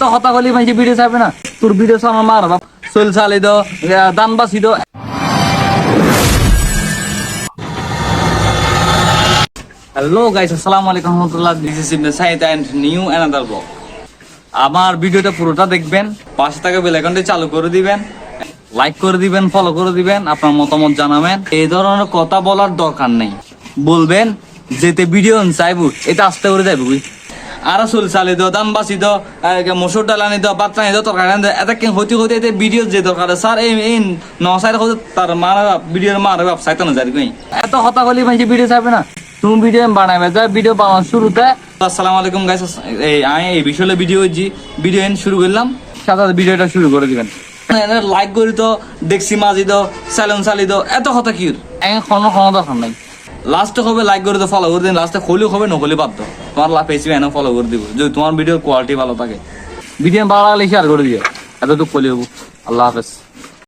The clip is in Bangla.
এত হতা কলি মাইছে ভিডিও চাইবে না। তোর ভিডিও আমার মার বাপ। চল, চালি দো দান বাসি দো। হ্যালো গাইস আসসালামু আলাইকুম, রহমতুল্লাহ। This is Ibne Saeed and new another vlog আমার ভিডিওটা পুরোটা দেখবেন, পাশে থাকা বেল আইকনটি চালু করে দিবেন লাইক করে দিবেন ফলো করে দিবেন, আপনার মতামত জানাবেন। এই ধরনের কথা বলার দরকার নেই। বলবেন, যেতে ভিডিও চাইব, এটা আস্তে করে যাইব আর চুল চালি দো দাম বাঁচি দো মসুর ডাল আনি দাও বাচ্চা আনি দাও তরকারি আনি দাও এটা কেন হইতে হইতে এতে ভিডিও যে দরকার স্যার এই এই নসাই হতে তার মারা ভিডিওর মারা বাপ চাইতে না যাই এত হতা কলি মাইছে ভিডিও চাইবে না তুমি ভিডিও বানাবে যা ভিডিও বানানোর শুরুতে আসসালামু আলাইকুম গাইস এই আমি এই বিষয়ে ভিডিও জি ভিডিও এন শুরু করলাম সাথে ভিডিওটা শুরু করে দিবেন। লাইক করি তো দেখছি মাঝি দো স্যালন চালি দো এত কথা কি এখন কোনো দরকার নাই। লাস্টে হবে লাইক করে তো ফলো করে দিন লাস্টে খলিও হবে, নকলি দাও তোমার লাভ পেয়েছি এনে ফলো করে দিব। যদি তোমার ভিডিওর কোয়ালিটি ভালো থাকে। ভিডিও ভালো লাগলে শেয়ার করে দিও। তো কলি হব আল্লাহ হাফেজ।